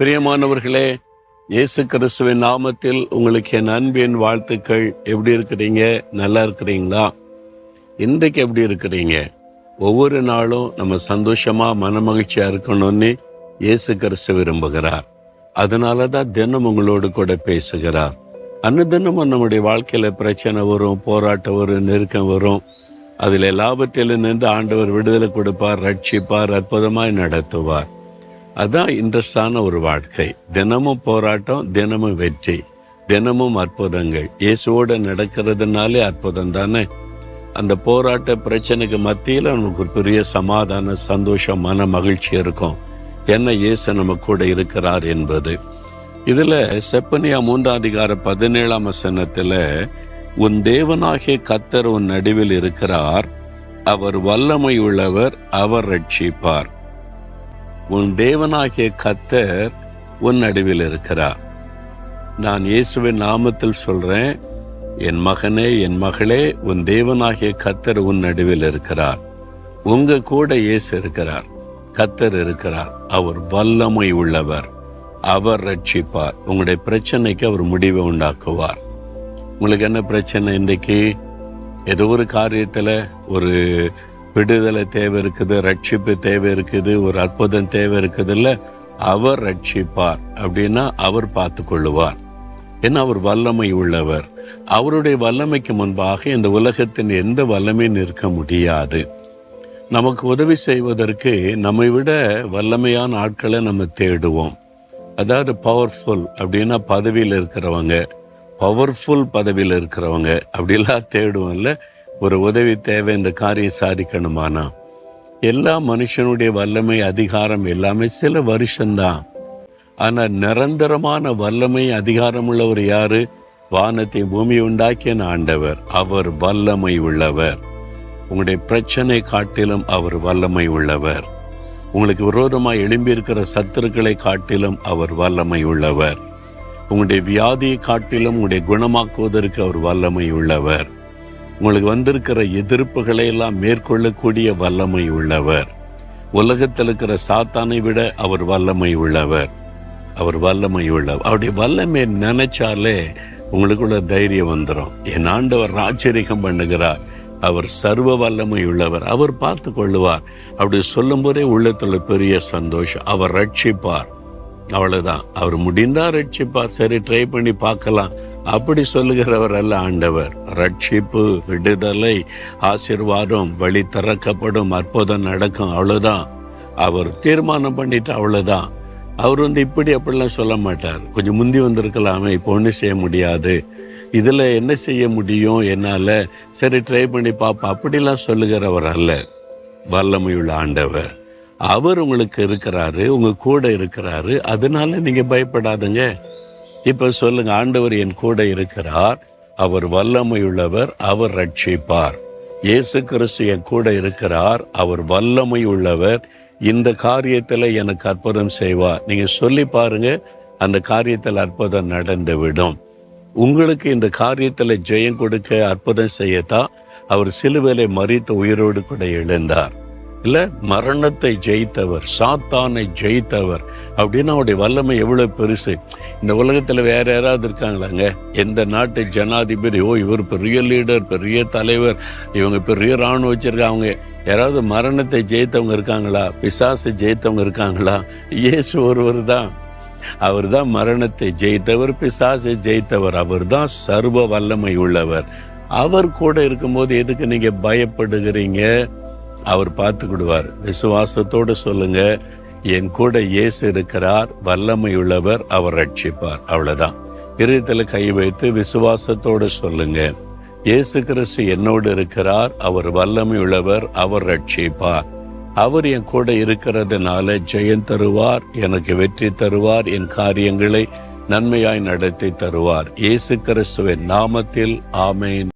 பிரியமானவர்களே இயேசு கிறிஸ்துவின் நாமத்தில் உங்களுக்கு என் அன்பின் வாழ்த்துக்கள். எப்படி இருக்கிறீங்க? நல்லா இருக்கிறீங்களா? இன்றைக்கு எப்படி இருக்கிறீங்க? ஒவ்வொரு நாளும் நம்ம சந்தோஷமா மனமகிழ்ச்சியா இருக்கணும்னு இயேசு கிறிஸ்து விரும்புகிறார். அதனால தான் தினம் உங்களோடு கூட பேசுகிறார். அன்னதினமும் நம்முடைய வாழ்க்கையில பிரச்சனை வரும் போராட்டம் வரும் நெருக்கம் வரும். அதில் எல்லாவற்றிலும் நின்று ஆண்டவர் விடுதலை கொடுப்பார் ரட்சிப்பார் அற்புதமாய் நடத்துவார். அதுதான் இன்ட்ரெஸ்டான ஒரு வாழ்க்கை. தினமும் போராட்டம் தினமும் வெற்றி தினமும் அற்புதங்கள். இயேசுவோட நடக்கிறதுனாலே அற்புதம் தானே? அந்த போராட்ட பிரச்சனைக்கு மத்தியில் நமக்கு ஒரு பெரிய சமாதான சந்தோஷம் மன மகிழ்ச்சி இருக்கும். என்ன இயேசு நம்ம கூட இருக்கிறார் என்பது. இதில் செப்பனியா மூன்றாம் அதிகார பதினேழாம் வசனத்தில் உன் தேவனாகிய கத்தர் உன் நடுவில் இருக்கிறார். அவர் வல்லமை உள்ளவர் அவர் ரட்சிப்பார். உன் தேவனாகிய கத்தர் உன் நடுவில் இருக்கிறார். நான் இயேசுவின் நாமத்தில் சொல்றேன் என் மகனே என் மகளே உன் தேவனாகிய கத்தர் உன் நடுவில் இருக்கிறார். உங்க கூட இயேசு இருக்கிறார் கத்தர் இருக்கிறார். அவர் வல்லமை உள்ளவர் அவர் ரட்சிப்பார் உங்களுடைய பிரச்சனைக்கு அவர் முடிவை உண்டாக்குவார். உங்களுக்கு என்ன பிரச்சனை இன்றைக்கு? ஏதோ ஒரு காரியத்தில் ஒரு விடுதலை தேவை இருக்குது ரட்சிப்பு தேவை இருக்குது ஒரு அற்புதம் தேவை இருக்குதுல்ல அவர் ரட்சிப்பார் அப்படின்னா அவர் பார்த்து கொள்ளுவார் ஏன்னா அவர் வல்லமை உள்ளவர். அவருடைய வல்லமைக்கு முன்பாக இந்த உலகத்தின் எந்த வல்லமையும் நிற்க முடியாது. நமக்கு உதவி செய்வதற்கு நம்மை விட வல்லமையான ஆட்களை நம்ம தேடுவோம். அதாவது பவர்ஃபுல் அப்படின்னா பதவியில் இருக்கிறவங்க பவர்ஃபுல் பதவியில் இருக்கிறவங்க அப்படிலாம் தேடுவோம்ல. ஒரு உதவி தேவை இந்த காரியம் சாதிக்கணுமானா? எல்லா மனுஷனுடைய வல்லமை அதிகாரம் எல்லாமே சில வருஷம்தான். ஆனால் நிரந்தரமான வல்லமை அதிகாரம் உள்ளவர் யாரு? வானத்தை பூமி உண்டாக்கிய ஆண்டவர். அவர் வல்லமை உள்ளவர். உங்களுடைய பிரச்சனை காட்டிலும் அவர் வல்லமை உள்ளவர். உங்களுக்கு விரோதமாக எழும்பியிருக்கிற சத்துருக்களை காட்டிலும் அவர் வல்லமை உள்ளவர். உங்களுடைய வியாதியை காட்டிலும் உங்களுடைய குணமாக்குவதற்கு அவர் வல்லமை உள்ளவர். உங்களுக்கு வந்திருக்கிற எதிர்ப்புகளை எல்லாம் மேற்கொள்ளக்கூடிய வல்லமை உள்ளவர். உலகத்தில் இருக்கிற சாத்தானை விட அவர் வல்லமை உள்ளவர். அவர் வல்லமை உள்ளவர். அவருடைய வல்லமை நினைச்சாலே உங்களுக்குள்ள தைரியம் வந்துடும் என் ஆண்டவர் ராஜரிகம் பண்ணுகிறார். அவர் சர்வ வல்லமை உள்ளவர். அவர் பார்த்து கொள்ளுவார். அப்படி சொல்லும் போதே உள்ளத்துல பெரிய சந்தோஷம். அவர் ரட்சிப்பார். அவ்வளவுதான். அவர் முடிந்தா ரட்சிப்பார். சரி ட்ரை பண்ணி பார்க்கலாம். அப்படி சொல்லுகிறவர் அல்ல ஆண்டவர். ரட்சிப்பு விடுதலை ஆசிர்வாதம் வழி திறக்கப்படும் அற்புதம் நடக்கும் அவ்வளவுதான். அவர் தீர்மானம் பண்ணிட்டு அவ்வளவுதான். அவர் வந்து இப்படி அப்படிலாம் சொல்ல மாட்டார். கொஞ்சம் முந்தி வந்திருக்கலாமே இப்போ ஒன்றும் செய்ய முடியாது. இதில் என்ன செய்ய முடியும் என்னால்? சரி ட்ரை பண்ணி பார்ப்போம். அப்படிலாம் சொல்லுகிறவர் அல்ல. வல்லமையுள்ள ஆண்டவர். அவர் உங்களுக்கு இருக்கிறாரு உங்க கூட இருக்கிறாரு. அதனால நீங்கள் பயப்படாதுங்க. இப்போ சொல்லுங்க ஆண்டவர் என் கூட இருக்கிறார் அவர் வல்லமையுள்ளவர் அவர் ரட்சிப்பார். இயேசு கிறிஸ்து என் கூட இருக்கிறார் அவர் வல்லமை உள்ளவர் இந்த காரியத்தில் எனக்கு அற்புதம் செய்வார். நீங்கள் சொல்லி பாருங்க அந்த காரியத்தில் அற்புதம் நடந்துவிடும். உங்களுக்கு இந்த காரியத்தில் ஜெயம் கொடுக்க அற்புதம் செய்யத்தான் அவர் சிலுவேலை மறித்த உயிரோடு கூட எழுந்தார். இல்லை மரணத்தை ஜெயித்தவர் சாத்தானை ஜெயித்தவர் அப்படின்னு அவருடைய வல்லமை எவ்வளவு பெருசு? இந்த உலகத்துல வேற யாராவது இருக்காங்களாங்க? எந்த நாட்டு ஜனாதிபதி? ஓ இவர் பெரிய லீடர் பெரிய தலைவர். இவங்க பெரிய ராணுவம் வச்சிருக்காங்க யாராவது மரணத்தை ஜெயித்தவங்க இருக்காங்களா? பிசாசு ஜெயித்தவங்க இருக்காங்களா? இயேசு ஒருவர் தான். அவர் தான் மரணத்தை ஜெயித்தவர் பிசாசை ஜெயித்தவர். அவர் தான் சர்வ வல்லமை உள்ளவர். அவர் கூட இருக்கும்போது எதுக்கு நீங்க பயப்படுகிறீங்க? அவர் பார்த்துக்கிடுவார். விசுவாசத்தோடு சொல்லுங்க என் கூட இயேசு இருக்கிறார் வல்லமை உள்ளவர் அவர் ரட்சிப்பார். அவ்வளவுதான். இருதயத்தில் கை வைத்து விசுவாசத்தோடு சொல்லுங்க இயேசு கிறிஸ்து என்னோடு இருக்கிறார் அவர் வல்லமை உள்ளவர் அவர் ரட்சிப்பார். அவர் என் கூட இருக்கிறதுனால ஜெயம் தருவார் எனக்கு வெற்றி தருவார் என் காரியங்களை நன்மையாய் நடத்தி தருவார். இயேசு கிறிஸ்துவின் நாமத்தில் ஆமேன்.